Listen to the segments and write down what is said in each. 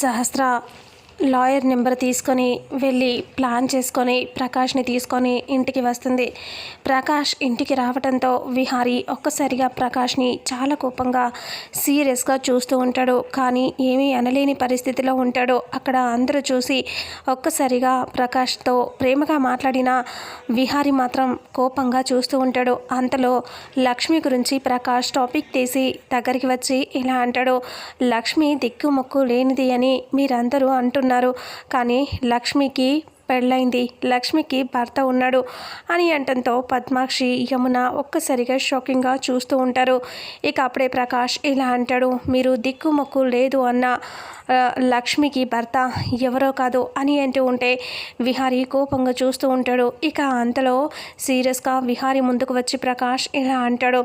సహస్ర lawyer number తీసుకొని వెళ్ళి plan చేసుకొని ప్రకాష్ని తీసుకొని ఇంటికి వస్తుంది. ప్రకాష్ ఇంటికి రావడంతో విహారీ ఒక్కసారిగా ప్రకాష్ని చాలా కోపంగా సీరియస్గా చూస్తూ ఉంటాడు. కానీ ఏమీ అనలేని పరిస్థితిలో ఉంటాడు. అక్కడ అందరూ చూసి ఒక్కసారిగా ప్రకాష్తో ప్రేమగా మాట్లాడిన విహారీ మాత్రం కోపంగా చూస్తూ ఉంటాడు. అంతలో లక్ష్మి గురించి ప్రకాష్ టాపిక్ తీసి దగ్గరికి వచ్చి ఇలా అంటాడు. లక్ష్మి దిక్కుమొక్కు లేనిది అని మీరందరూ అంటున్నారు. ఉన్నారు. కానీ లక్ష్మికి పెళ్ళైంది. లక్ష్మికి భర్త ఉన్నాడు అని అంటంతో పద్మాక్షి యమున ఒక్కసారిగా షాకింగ్గా చూస్తూ ఉంటారు. ఇక అప్పుడే ప్రకాష్ ఇలా అంటాడు మీరు దిక్కుమొక్కు లేదు అన్న లక్ష్మికి భర్త ఎవరో కాదు అని అంటూ ఉంటే విహారి కోపంగా చూస్తూ ఉంటాడు. ఇక అంతలో సీరియస్గా విహారీ ముందుకు వచ్చి ప్రకాష్ ఇలా అంటాడు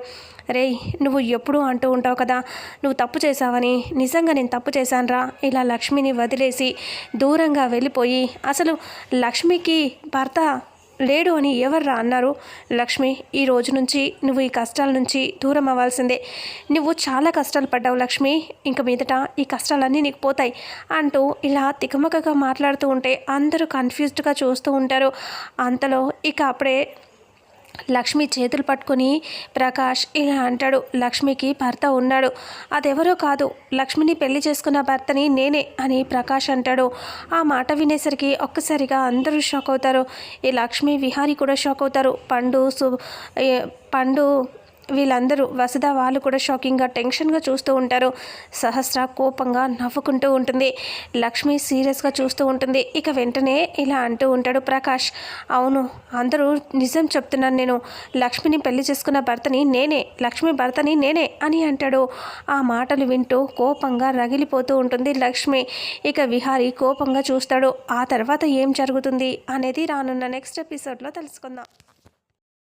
రే నువ్వు ఎప్పుడూ అంటూ ఉంటావు కదా నువ్వు తప్పు చేశావని నిజంగా నేను తప్పు చేశానురా ఇలా లక్ష్మిని వదిలేసి దూరంగా వెళ్ళిపోయి అసలు లక్ష్మికి భర్త లేడు అని ఎవర్రా అన్నారు? లక్ష్మి ఈ రోజు నుంచి నువ్వు ఈ కష్టాల నుంచి దూరం అవ్వాల్సిందే. నువ్వు చాలా కష్టాలు పడ్డావు లక్ష్మి. ఇంక మీదట ఈ కష్టాలన్నీ నీకు పోతాయి అంటూ ఇలా తికమకగా మాట్లాడుతూ ఉంటే అందరూ కన్ఫ్యూజ్డ్గా చూస్తూ ఉంటారు. అంతలో ఇక అప్పుడే లక్ష్మి చేతులు పట్టుకొని ప్రకాష్ ఇలా అంటాడు. లక్ష్మికి భర్త ఉన్నాడు. అదెవరో కాదు. లక్ష్మిని పెళ్ళి చేసుకున్న భర్తని నేనే అని ప్రకాష్ అంటాడు. ఆ మాట వినేసరికి ఒక్కసారిగా అందరూ షాక్ అవుతారు. ఈ లక్ష్మి విహారీ కూడా షాక్ అవుతారు. పండు సు పండు వీళ్ళందరూ వసుధ వాళ్ళు కూడా షాకింగ్గా టెన్షన్గా చూస్తూ ఉంటారు. సహస్ర కోపంగా నవ్వుకుంటూ ఉంటుంది. లక్ష్మి సీరియస్గా చూస్తూ ఉంటుంది. ఇక వెంటనే ఇలా అంటూ ఉంటాడు ప్రకాష్. అవును అందరూ నిజం చెప్తున్నాను నేను. లక్ష్మిని పెళ్ళి చేసుకున్న భర్తని నేనే. లక్ష్మి భర్తని నేనే అని అంటాడు. ఆ మాటలు వింటూ కోపంగా రగిలిపోతూ ఉంటుంది లక్ష్మి. ఇక విహారీ కోపంగా చూస్తాడు. ఆ తర్వాత ఏం జరుగుతుంది అనేది రానున్న నెక్స్ట్ ఎపిసోడ్లో తెలుసుకుందాం.